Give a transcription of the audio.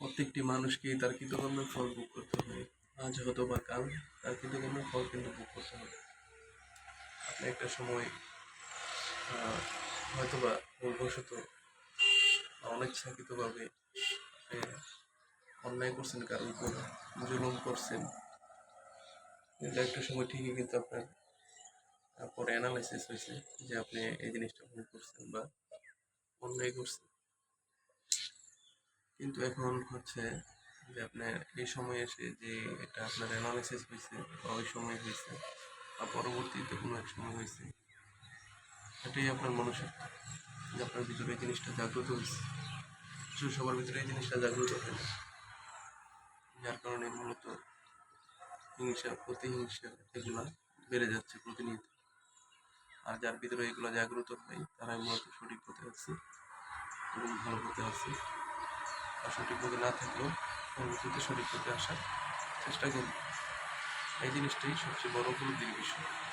প্রত্যেকটি মানুষকেই তার কৃতকর্মের ফল ভোগ করতে হবে। আজ হয়তো বা কাল তার কৃতকর্মের ফল কিন্তু ভোগ করতে হবে। আপনি একটা সময় হয়তো বা ভুলবশত অনিচ্ছাকৃতভাবে অন্যায় করছেন, কারোর উপর জুলুম করছেন কিন্তু একটা সময় ঠিকই কিন্তু আপনার পরে অ্যানালাইসিস হয়েছে যে আপনি এই জিনিসটা ভুল করছেন বা অন্যায় করছেন। কিন্তু এখন হচ্ছে যে আপনার এই সময় এসে যে এটা আপনার অ্যানালাইসিস হয়েছে বা ওই সময় হয়েছে বা পরবর্তীতে কোনো এক সময় হয়েছে, এটাই আপনার মানুষের যে আপনার ভিতরে এই জিনিসটা জাগ্রত হয়েছে। কিছু সবার ভিতরে এই জিনিসটা জাগ্রত হয় যার কারণে মূলত হিংসা, প্রতিহিংসা এগুলা বেড়ে যাচ্ছে প্রতিনিয়ত। আর যার ভিতরে এগুলো জাগ্রত হয়, তারাই মূলত সঠিক পথে আছে এবং ভালো পথে আছে। সঠিক পথে না থাকলেও পরবর্তীতে সঠিক পথে আসার চেষ্টা করব। এই জিনিসটাই সবচেয়ে বড় উপলব্ধির বিষয়।